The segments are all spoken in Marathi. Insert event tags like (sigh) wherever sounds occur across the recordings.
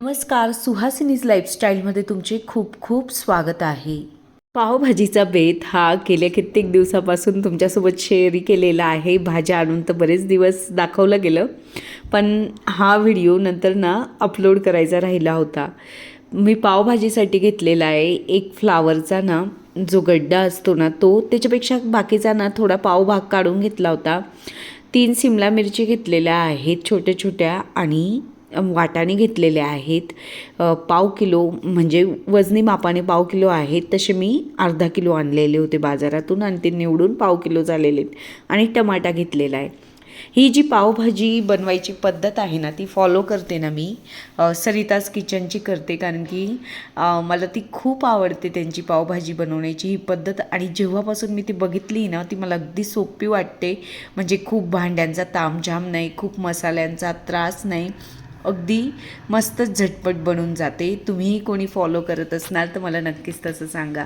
नमस्कार सुहासिनीज लाईफस्टाईलमध्ये तुमचे खूप खूप स्वागत आहे. पावभाजीचा बेत हा गेल्या कित्येक दिवसापासून तुमच्यासोबत शेअर केलेला आहे. भाज्या आणून तर बरेच दिवस दाखवलं गेलं पण हा व्हिडिओ नंतर ना अपलोड करायचा राहिला होता. मी पावभाजीसाठी घेतलेला आहे. एक फ्लावरचा ना जो गड्डा असतो ना तो त्याच्यापेक्षा बाकीचा ना थोडा पाव भाग काढून घेतला होता. तीन सिमला मिरची घेतलेल्या आहेत छोट्या छोट्या आणि वाटाणे घेतलेले आहेत. पाव किलो म्हणजे वजनी मापाने पाव किलो आहेत. तसे मी अर्धा किलो आणलेले होते बाजारातून आणि ते निवडून पाव किलो झालेले आहेत. आणि टमाटा घेतलेला आहे. ही जी पावभाजी बनवायची पद्धत आहे ना ती फॉलो करते ना मी. सरिताज किचनची करते कारण की मला ती खूप आवडते त्यांची पावभाजी बनवण्याची ही पद्धत. आणि जेव्हापासून मी ती बघितली ना ती मला अगदी सोपी वाटते. म्हणजे खूप भांड्यांचा तामझाम नाही खूप मसाल्यांचा त्रास नाही. अगदी मस्तच झटपट बनून जाते. तुम्हीही कोणी फॉलो करत असणार तर मला नक्कीच तसं सांगा.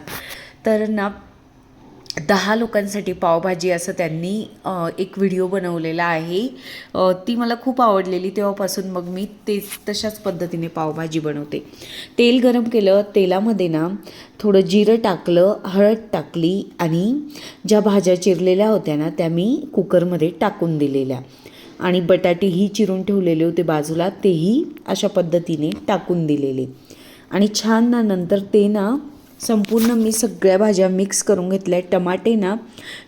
तर ना दहा लोकांसाठी पावभाजी असं त्यांनी एक व्हिडिओ बनवलेला आहे. ती मला खूप आवडलेली. तेव्हापासून मग मी तेच तशाच पद्धतीने पावभाजी बनवते. तेल गरम केलं तेलामध्ये ना थोडं जिरं टाकलं हळद टाकली आणि ज्या भाज्या चिरलेल्या होत्या ना त्या मी कुकरमध्ये टाकून दिलेल्या. आणि बटाटेही चिरून ठेवलेले होते बाजूला तेही अशा पद्धतीने टाकून दिलेले. आणि छान ना नंतर ते ना संपूर्ण मी सगळ्या भाज्या मिक्स करून घेतल्या. टमाटे ना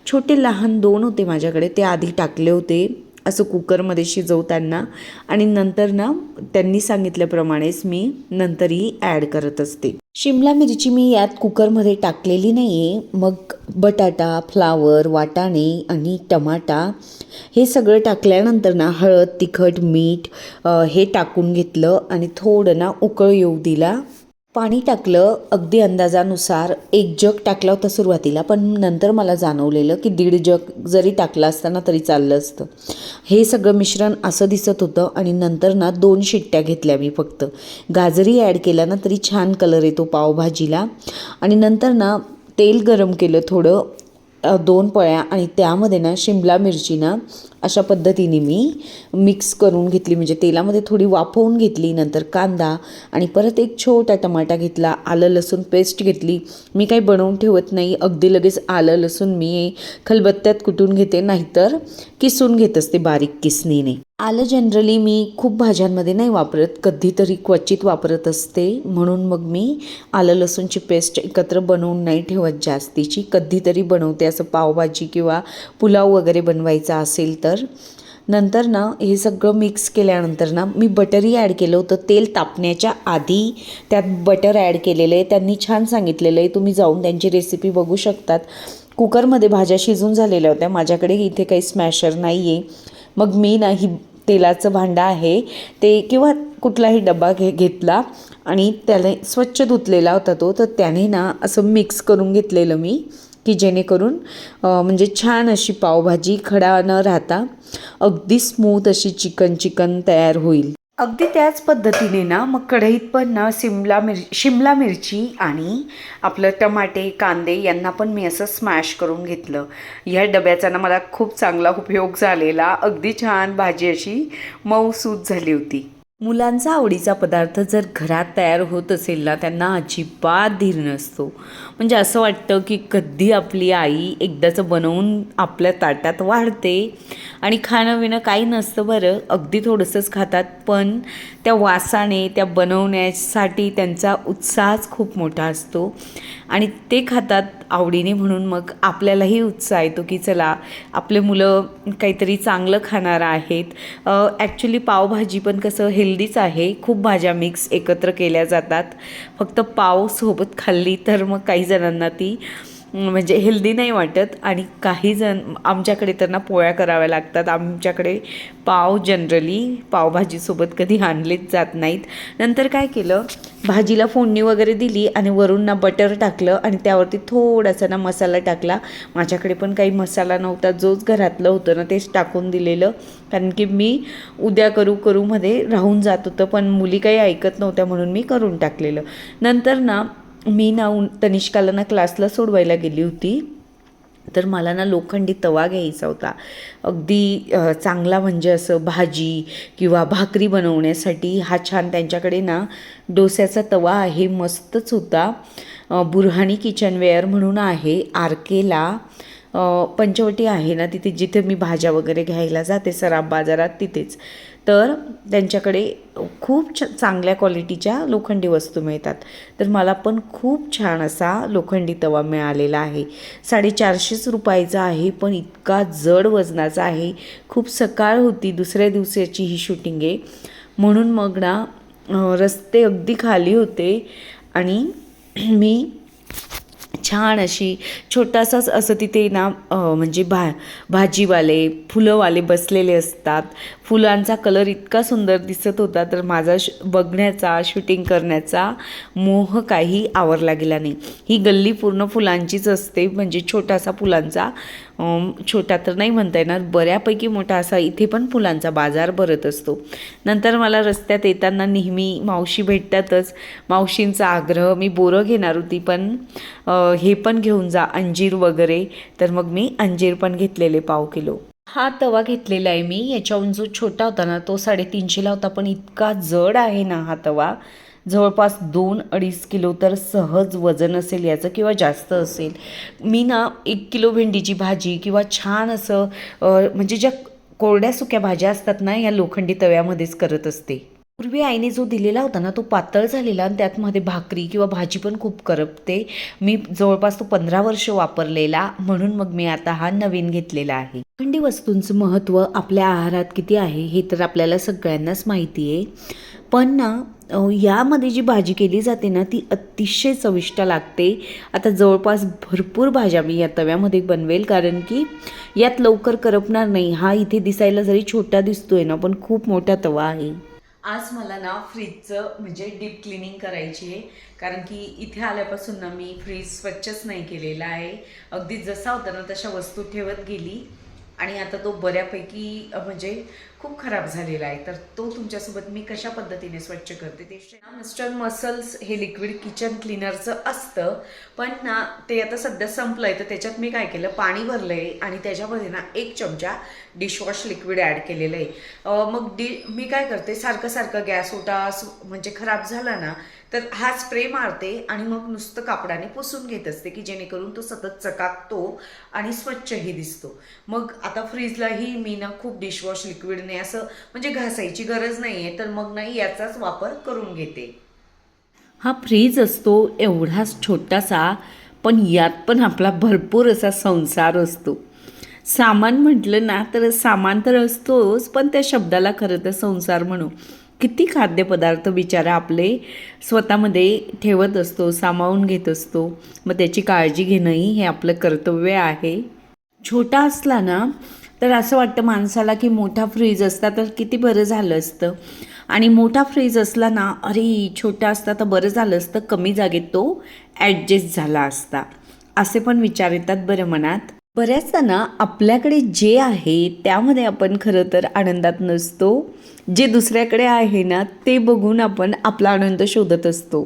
छोटे लहान दोन होते माझ्याकडे ते आधी टाकले होते. असं कुकरमध्ये शिजवताना आणि नंतर ना त्यांनी सांगितल्याप्रमाणेच मी नंतरही ॲड करत असते. शिमला मिरची मी यात कुकरमध्ये टाकलेली नाही आहे मग बटाटा फ्लावर वाटाणे आणि टमाटा हे सगळं टाकल्यानंतर ना हळद तिखट मीठ हे टाकून घेतलं आणि थोडं ना उकळ येऊ दिला. पाणी टाकलं अगदी अंदाजानुसार एक जग टाकला होता सुरुवातीला पण नंतर मला जाणवलेलं की दीड जग जरी टाकला असताना तरी चाललं असतं. हे सगळं मिश्रण असं दिसत होतं आणि नंतर ना दोन शिट्ट्या घेतल्या मी फक्त. गाजरी ॲड केला ना तरी छान कलर येतो पावभाजीला. आणि नंतर ना तेल गरम केलं थोडं दोन पळ्या आणि त्यामध्ये ना शिमला मिरची ना अशा पद्धतीने मी मिक्स करून घेतली. म्हणजे तेलामध्ये थोडी वाफवून घेतली नंतर कांदा आणि परत एक छोटा टमाटा घेतला आलं लसूण पेस्ट घेतली. मी काही बनवून ठेवत नाही. अगदी लगेच आलं लसूण मी खलबत्त्यात कुटून घेते नाहीतर किसून घेत असते बारीक किसणीने. आलं जनरली मी खूप भाज्यांमध्ये नाही वापरत. कधीतरी क्वचित वापरत असते. म्हणून मग मी आलं लसूणची पेस्ट एकत्र बनवून नाही ठेवत जास्तीची. कधीतरी बनवते. असं पावभाजी किंवा पुलाव वगैरे बनवायचा असेल तर. नंतर ना हे सगळं मिक्स केल्यानंतर ना मी बटरही ॲड केलं होतं. तेल तापण्याच्या आधी त्यात बटर ॲड केलेलं आहे. त्यांनी छान सांगितलेलं आहे. तुम्ही जाऊन त्यांची रेसिपी बघू शकतात. कुकरमध्ये भाज्या शिजून झालेल्या होत्या. माझ्याकडे इथे काही स्मॅशर नाही आहे मग मी ना ही तेलाचं भांडं आहे ते किंवा कुठलाही डबा घे घेतला आणि त्याने स्वच्छ धुतलेला होता तो तर त्याने ना असं मिक्स करून घेतलेलं मी की जेणेकरून म्हणजे छान अशी पावभाजी खडा न राहता अगदी स्मूथ अशी चिकन चिकन तयार होईल. अगदी त्याच पद्धतीने ना मग कढईत पण ना शिमला मिर शिमला मिरची आणि आपलं टमाटे कांदे यांना पण मी असं स्मॅश करून घेतलं. ह्या डब्याचा ना मला खूप चांगला उपयोग झालेला. अगदी छान भाजी अशी मऊसूत झाली होती. मुलांचा आवडीचा पदार्थ जर घरात तयार होत असेल ना त्यांना अजिबात धीर नसतो. म्हणजे असं वाटतं की कधी आपली आई एकदाचं बनवून आपल्या ताटात वाढते. आणि खाणं विणं काही नसतं बरं. अगदी थोडंसंच खातात. पण त्या वासाने त्या बनवण्यासाठी त्यांचा उत्साहच खूप मोठा असतो. आणि ते खातात आवडीने म्हणून मग आपल्यालाही उत्साह येतो की चला आपले मुलं काहीतरी चांगलं खाणार आहेत. ॲक्च्युली पावभाजी पण कसं हेल्दीच आहे. खूप भाज्या मिक्स एकत्र केल्या जातात. फक्त पाव सोबत खाल्ली तर मग काही जणांना ती म्हणजे हेल्दी नाही वाटत आणि काही जण आमच्याकडे तर ना पोळ्या कराव्या लागतात. आमच्याकडे पाव जनरली पावभाजीसोबत कधी आणलेच जात नाहीत. नंतर काय केलं भाजीला फोडणी वगैरे दिली आणि वरून ना बटर टाकलं आणि त्यावरती थोडासा ना मसाला टाकला. माझ्याकडे पण काही मसाला नव्हता जोच घरातलं होतं ना तेच टाकून दिलेलं. कारण की मी उद्या करू करूमध्ये राहून जात होतं पण मुली काही ऐकत नव्हत्या म्हणून मी करून टाकलेलं. नंतर ना मी ना उन- तनिष्काला ना क्लासला सोडवायला गेली होती. तर मला ना लोखंडी तवा घ्यायचा होता. अगदी चांगला म्हणजे असं भाजी किंवा भाकरी बनवण्यासाठी हा छान त्यांच्याकडे ना डोस्याचा तवा आहे मस्तच होता. बुरहाणी बुरहानी किचनवेअर म्हणून आहे आर केला पंचवटी आहे ना तिथे जिथे मी भाज्या वगैरे घ्यायला जाते सराफ बाजारात तिथेच. तर त्यांच्याकडे खूप छ चांगल्या क्वालिटीच्या लोखंडी वस्तू मिळतात. तर मला पण खूप छान असा लोखंडी तवा मिळालेला आहे. साडेचारशेच रुपयाचा आहे पण इतका जड वजनाचा आहे. खूप सकाळ होती दुसऱ्या दिवसाची ही शूटिंग आहे. म्हणून मग ना रस्ते अगदी खाली होते आणि (clears throat) मी छान अशी छोटासाच असं तिथे ना म्हणजे भा भाजीवाले फुलंवाले बसलेले असतात. फुलांचा कलर इतका सुंदर दिसत होता तर माझा श बघण्याचा शूटिंग करण्याचा मोह काही आवरला गेला नाही. ही गल्ली पूर्ण फुलांचीच असते म्हणजे छोटासा फुलांचा छोटा तर नाही म्हणता येणार बऱ्यापैकी मोठा असा इथे पण फुलांचा बाजार भरत असतो. नंतर मला रस्त्यात येताना नेहमी मावशी भेटतातच. मावशींचा आग्रह मी बोरं घेणार होती पण हे पण घेऊन जा अंजीर वगैरे. तर मग मी अंजीर पण घेतलेले पाव किलो. हा तवा घेतलेला आहे मी. याच्याहून जो छोटा होता ना तो साडेतीनशेला होता पण इतका जड आहे ना हा तवा. जवळपास दोन अडीच किलो तर सहज वजन असेल याचं किंवा जास्त असेल. मी ना एक किलो भेंडीची भाजी किंवा छान असं म्हणजे ज्या कोरड्या सुक्या भाज्या असतात ना या लोखंडी तव्यामध्येच करत असते. पूर्वी आईने जो दिलेला होता ना तो पातळ झालेला आणि त्यातमध्ये भाकरी किंवा भाजी पण खूप करपते. मी जवळपास तो पंधरा वर्ष वापरलेला म्हणून मग मी आता हा नवीन घेतलेला आहे. थंडी वस्तूंचं महत्त्व आपल्या आहारात किती आहे हे तर आपल्याला सगळ्यांनाच माहिती आहे. पण ना यामध्ये जी भाजी केली जाते ना ती अतिशय चविष्ट लागते. आता जवळपास भरपूर भाज्या मी या तव्यामध्ये बनवेल कारण की यात लवकर करपणार नाही. हा इथे दिसायला जरी छोटा दिसतोय ना पण खूप मोठा तवा आहे. आज मला ना फ्रीजचं म्हणजे डीप क्लिनिंग करायची आहे. कारण की इथे आल्यापासून ना मी फ्रीज स्वच्छच नाही केलेला आहे. अगदी जसा होता ना तशा वस्तू ठेवत गेली. आणि आता तो बऱ्यापैकी म्हणजे खूप खराब झालेला आहे. तर तो तुमच्यासोबत मी कशा पद्धतीने स्वच्छ करते ते मिस्टर मसल्स हे लिक्विड किचन क्लिनरचं असतं. पण ना ते आता सध्या संपलं आहे तर त्याच्यात मी काय केलं पाणी भरलं आहे आणि त्याच्यामध्ये ना एक चमचा डिशवॉश लिक्विड ॲड केलेलं आहे. मग डि मी काय करते सारखं सारखं गॅस ओटा म्हणजे खराब झाला ना तर हा स्प्रे मारते आणि मग नुसतं कापडाने पुसून घेत असते की जेणेकरून तो सतत चकाकतो आणि स्वच्छही दिसतो. मग आता फ्रीजलाही मी ना खूप डिशवॉश लिक्विडने असं म्हणजे घासायची गरज नाही आहे तर मग नाही याचाच वापर करून घेते. हा फ्रीज असतो एवढाच छोटासा पण यात पण आपला भरपूर असा संसार असतो. सामान म्हटलं ना तर सामान तर असतोच पण त्या शब्दाला खरं तर संसार म्हणू. किती खाद्यपदार्थ बिचारा आपले स्वतःमध्ये ठेवत असतो सामावून घेत असतो. मग त्याची काळजी घेणंही हे आपलं कर्तव्य आहे. छोटा असला ना तर असं वाटतं माणसाला की मोठा फ्रीज असता तर किती बरं झालं असतं. आणि मोठा फ्रीज असला ना अरे छोटा असता तर बरं झालं असतं कमी जागेत तो ॲडजस्ट झाला असता. असे पण विचार येतात बरं मनात. बऱ्याचदा ना आपल्याकडे जे आहे त्यामध्ये आपण खरं तर आनंदात नसतो. जे दुसऱ्याकडे आहे ना ते बघून आपण आपला आनंद शोधत असतो.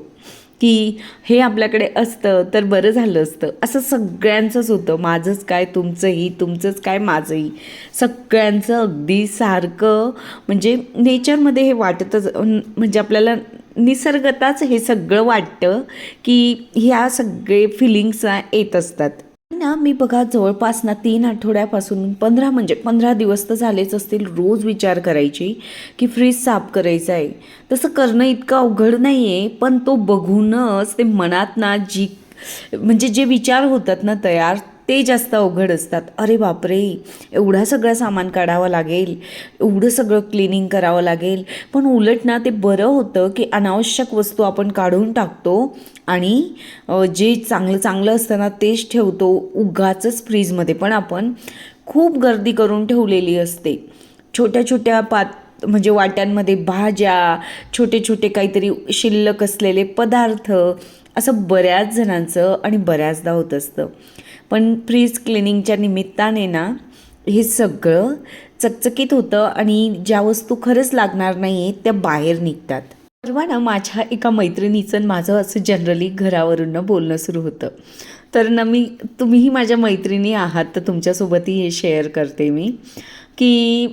की हे आपल्याकडे असतं तर बरं झालं असतं. असं सगळ्यांचंच होतं. माझंच काय तुमचंही तुमचंच काय माझंही. सगळ्यांचं अगदी सारखं म्हणजे नेचरमध्ये हे वाटतच म्हणजे आपल्याला निसर्गताच हे सगळं वाटतं की ह्या सगळे फिलिंग्स येत असतात. ना मी बघा जवळपास ना तीन आठवड्यापासून पंधरा म्हणजे पंधरा दिवस तर झालेच असतील रोज विचार करायची की फ्रीज साफ करायचा आहे. तसं करणं इतकं अवघड नाही आहे पण तो बघूनच ते मनात ना जी म्हणजे जे विचार होतात ना तयार ते जास्त अवघड असतात. अरे बापरे एवढा सगळं सामान काढावं लागेल एवढं सगळं क्लिनिंग करावं लागेल. पण उलट ना ते बरं होतं की अनावश्यक वस्तू आपण काढून टाकतो आणि जे चांगलं चांगलं असतं ना तेच ठेवतो. उगाचंच फ्रीजमध्ये पण आपण खूप गर्दी करून ठेवलेली असते. छोट्या छोट्या पात म्हणजे वाट्यांमध्ये भाज्या छोटे छोटे काहीतरी शिल्लक असलेले पदार्थ असं बऱ्याच जणांचं आणि बऱ्याचदा होत असतं. पण फ्रीज क्लिनिंगच्या निमित्ताने ना हे सगळं चकचकीत होतं आणि ज्या वस्तू खरंच लागणार नाही आहेत त्या बाहेर निघतात. परवा ना माझ्या एका मैत्रिणीचं माझं असं जनरली घरावरून बोलणं सुरू होतं. तर ना मी तुम्हीही माझ्या मैत्रिणी आहात तर तुमच्यासोबतही हे शेअर करते मी की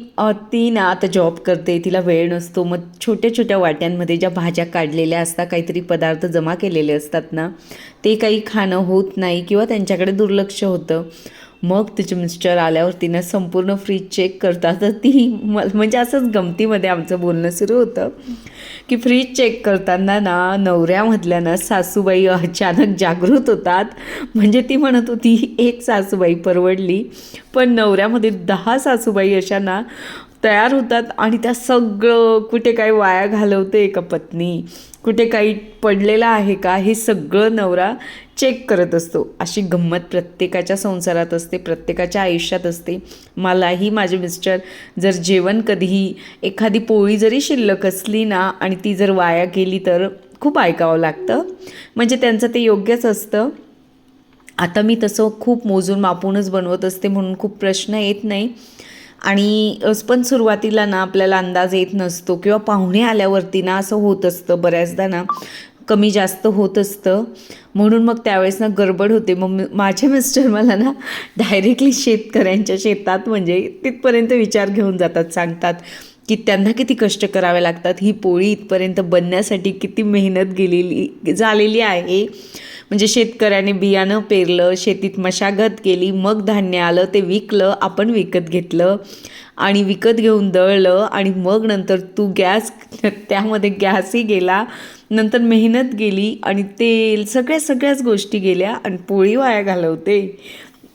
ती ना आता जॉब करते तिला वेळ नसतो मग छोट्या छोट्या वाट्यांमध्ये ज्या भाज्या काढलेल्या असतात काहीतरी पदार्थ जमा केलेले असतात ना ते काही खाणं होत नाही किंवा त्यांच्याकडे दुर्लक्ष होतं. मग तिचे मिस्टर आल्यावर तिनं संपूर्ण फ्रीज चेक करतात तर ती म्हणजे असंच गमतीमध्ये आमचं बोलणं सुरू होतं. की फ्रीज चेक करताना ना नवऱ्यामधल्या ना सासूबाई अचानक जागृत होतात. म्हणजे ती म्हणत होती एक सासूबाई परवडली. पण नवऱ्यामध्ये दहा सासूबाई अशा ना तयार होतात आणि त्या सगळं कुठे काही वाया घालवते का पत्नी कुठे काही पडलेलं आहे का हे सगळं नवरा चेक करत असतो. अशी गंमत प्रत्येकाच्या संसारात असते प्रत्येकाच्या आयुष्यात असते. मलाही माझे मिस्टर जर जेवण कधीही एखादी पोळी जरी शिल्लक असली ना आणि ती जर वाया गेली तर खूप ऐकावं लागतं. म्हणजे त्यांचं ते योग्यच असतं. आता मी तसं खूप मोजून मापूनच बनवत असते म्हणून खूप प्रश्न येत नाही. आणि पण सुरुवातीला ना आपल्याला अंदाज येत नसतो किंवा पाहुणे आल्यावरती ना असं होत असतं बऱ्याचदा ना कमी जास्त होत असतं. म्हणून मग त्यावेळेस ना गडबड होते. मग माझे मिस्टर मला ना डायरेक्टली शेतकऱ्यांच्या शेतात म्हणजे तिथपर्यंत विचार घेऊन जातात सांगतात की त्यांना किती कष्ट करावे लागतात. ही पोळी इथपर्यंत बनण्यासाठी किती मेहनत गेलेली झालेली आहे. म्हणजे शेतकऱ्याने बियाणं पेरलं शेतीत मशागत केली मग धान्य आलं ते विकलं आपण विकत घेतलं आणि विकत घेऊन दळलं आणि मग नंतर तू गॅस (laughs) त्यामध्ये गॅसही गेला नंतर मेहनत गेली आणि तेल सगळ्या सगळ्याच गोष्टी गेल्या आणि पोळी वाया घालवते.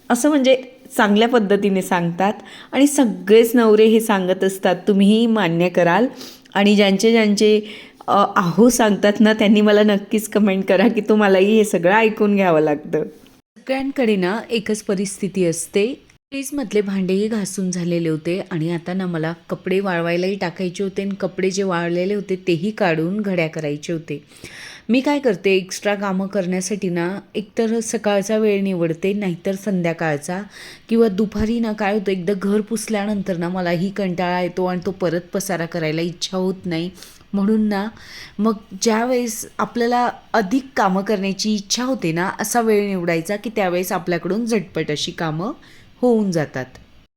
असं म्हणजे चांगल्या पद्धतीने सांगतात आणि सगळेच नवरे हे सांगत असतात तुम्हीही मान्य कराल. आणि ज्यांचे ज्यांचे आहो सांगतात ना त्यांनी मला नक्कीच कमेंट करा की तुम्हालाही हे सगळं ऐकून घ्यावं लागतं. सगळ्यांकडे ना एकच परिस्थिती असते. फ्रीजमधले भांडेही घासून झालेले होते आणि आता ना मला कपडे वाळवायलाही टाकायचे होते आणि कपडे जे वाळलेले होते तेही काढून घड्या करायचे होते. मी काय करते एक्स्ट्रा कामं करण्यासाठी ना एकतर सकाळचा वेळ निवडते नाहीतर संध्याकाळचा किंवा दुपारी ना काय होतं एकदा घर पुसल्यानंतर ना मलाही कंटाळा येतो आणि तो परत पसारा करायला इच्छा होत नाही. म्हणून ना मग ज्यावेळेस आपल्याला अधिक कामं करण्याची इच्छा होते ना असा वेळ निवडायचा की त्यावेळेस आपल्याकडून झटपट अशी कामं होऊन जातात.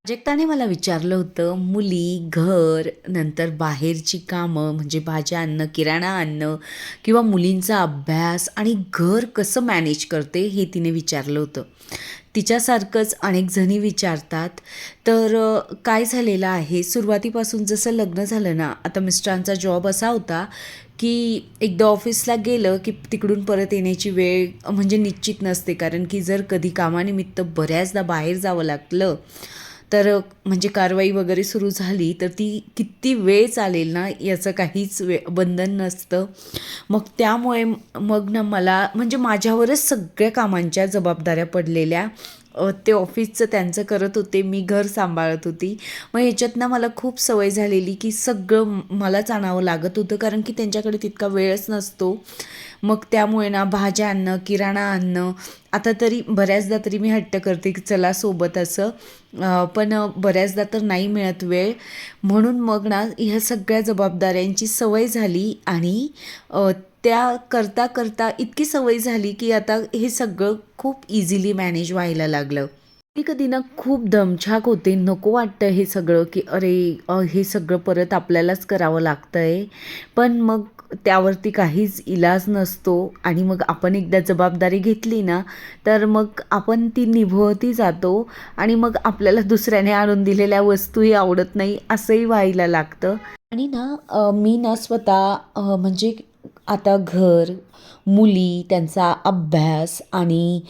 प्राजक्ताने मला विचारलं होतं मुली घर नंतर बाहेरची कामं म्हणजे भाज्या आणणं किराणा आणणं किंवा मुलींचा अभ्यास आणि घर कसं मॅनेज करते हे तिने विचारलं होतं. तिच्यासारखंच अनेक जणी विचारतात तर काय झालेलं आहे? सुरुवातीपासून जसं लग्न झालं ना आता मिस्टरांचा जॉब असा होता की एकदा ऑफिसला गेलं की तिकडून परत येण्याची वेळ म्हणजे निश्चित नसते कारण की जर कधी कामानिमित्त बऱ्याचदा बाहेर जावं लागलं तर म्हणजे कारवाई वगैरे सुरू झाली तर ती किती वेळ चालेल ना याचं काहीच वे बंधन नसतं. मग त्यामुळे मग ना मला म्हणजे माझ्यावरच सगळ्या कामांच्या जबाबदाऱ्या पडलेल्या. ते ऑफिसचं त्यांचं करत होते मी घर सांभाळत होती. मग ह्याच्यातनं मला खूप सवय झालेली की सगळं मलाच आणावं लागत होतं कारण की त्यांच्याकडे तितका वेळच नसतो. मग त्यामुळे ना भाज्या आणणं किराणा आणणं आता तरी बऱ्याचदा तरी मी हट्ट करते की चला सोबत असं. पण बऱ्याचदा तर नाही मिळत वेळ. म्हणून मग ना ह्या सगळ्या जबाबदाऱ्यांची सवय झाली आणि त्या करता करता इतकी सवय झाली की आता हे सगळं खूप इझिली मॅनेज व्हायला लागलं. कधी कधी ना खूप दमछाक होते. नको वाटतं हे सगळं की अरे हे सगळं परत आपल्यालाच करावं लागतं आहे पण मग त्यावरती काहीच इलाज नसतो आणि मग आपण एकदा जबाबदारी घेतली ना तर मग आपण ती निभवती जातो आणि मग आपल्याला दुसऱ्याने आणून दिलेल्या वस्तूही आवडत नाही असंही व्हायला लागतं. आणि ना मी ना स्वतः म्हणजे आता घर मुली त्यांचा अभ्यास आणि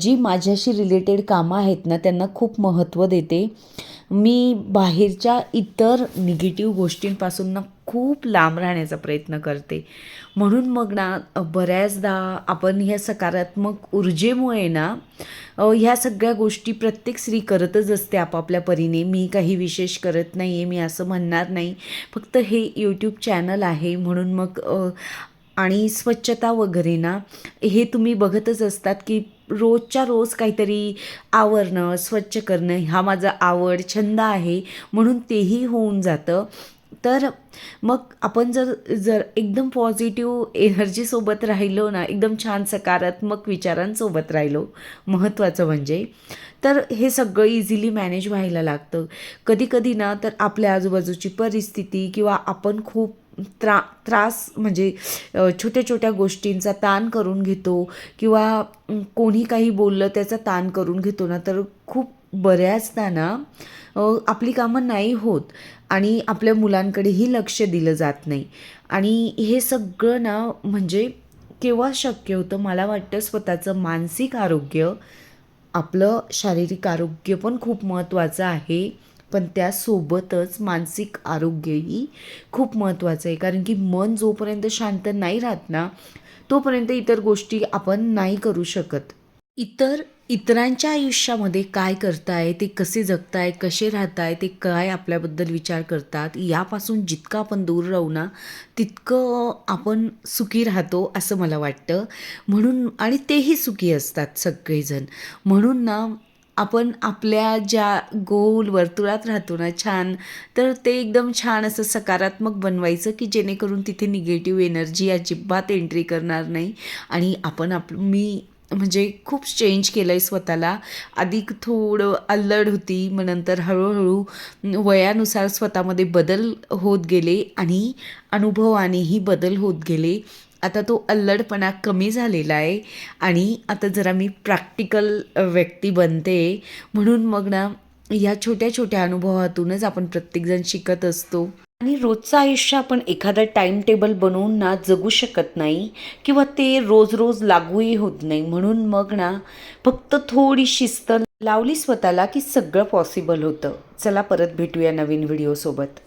जी माझ्याशी रिलेटेड कामं आहेत ना त्यांना खूप महत्त्व देते. मी बाहेरच्या इतर निगेटिव्ह गोष्टींपासून ना खूप लांब राहण्याचा प्रयत्न करते. म्हणून मग ना बऱ्याचदा आपण ह्या सकारात्मक ऊर्जेमुळे ना ह्या सगळ्या गोष्टी प्रत्येक स्त्री करतच असते आपापल्या परीने. मी काही विशेष करत नाही आहे मी असं म्हणणार नाही. फक्त हे यूट्यूब चॅनल आहे म्हणून मग आणि स्वच्छता वगैरे ना हे तुम्ही बघतच असतात की रोजच्या रोज काहीतरी आवरणं स्वच्छ करणं हा माझा आवड छंद आहे म्हणून तेही होऊन जातं. तर मग आपण जर जर एकदम पॉझिटिव्ह एनर्जीसोबत राहिलो ना एकदम छान सकारात्मक विचारांसोबत राहिलो महत्त्वाचं म्हणजे तर हे सगळं इझिली मॅनेज व्हायला लागतं. कधीकधी ना तर आपल्या आजूबाजूची परिस्थिती किंवा आपण खूप त्रा त्रास म्हणजे छोट्या छोट्या गोष्टींचा ताण करून घेतो किंवा कोणी काही बोललं त्याचा ताण करून घेतो ना तर खूप बऱ्याचदा ना आपली कामं नाही होत आणि आपल्या मुलांकडेही लक्ष दिलं जात नाही. आणि हे सगळं ना म्हणजे केव्हा शक्य होतं मला वाटतं स्वतःचं मानसिक आरोग्य आपलं शारीरिक आरोग्य पण खूप महत्त्वाचं आहे. पण त्यासोबतच मानसिक आरोग्यही खूप महत्त्वाचं आहे. कारण की मन जोपर्यंत शांत नाही राहत ना तोपर्यंत इतर गोष्टी आपण नाही करू शकत. इतर इतरांच्या आयुष्यामध्ये काय करताय ते कसे जगताय कसे राहताय ते काय आपल्याबद्दल विचार करतात यापासून जितकं आपण दूर राहू ना तितकं आपण सुखी राहतो असं मला वाटतं. म्हणून आणि तेही सुखी असतात सगळेजण. म्हणून ना आपण आपल्या ज्या गोल वर्तुळात राहतो ना छान तर ते एकदम छान असं सकारात्मक बनवायचं की जेणेकरून तिथे निगेटिव्ह एनर्जी अजिबात एंट्री करणार नाही. आणि आपण आप मी म्हणजे खूप चेंज केलं आहे स्वतःला. आधी थोडं अल्लड होती मग नंतर हळूहळू वयानुसार स्वतःमध्ये बदल होत गेले आणि अनुभवानेही बदल होत गेले. आता तो अल्लडपणा कमी झालेला आहे आणि आता जरा मी प्रॅक्टिकल व्यक्ती बनते. म्हणून मग ना या छोट्या छोट्या अनुभवातूनच आपण प्रत्येकजण शिकत असतो. आणि रोजचं आयुष्य आपण एखादा टाईम टेबल बनवून ना जगू शकत नाही किंवा ते रोज रोज लागूही होत नाही. म्हणून मग ना फक्त थोडी शिस्त लावली स्वतःला की सगळं पॉसिबल होतं. चला परत भेटूया नवीन व्हिडिओसोबत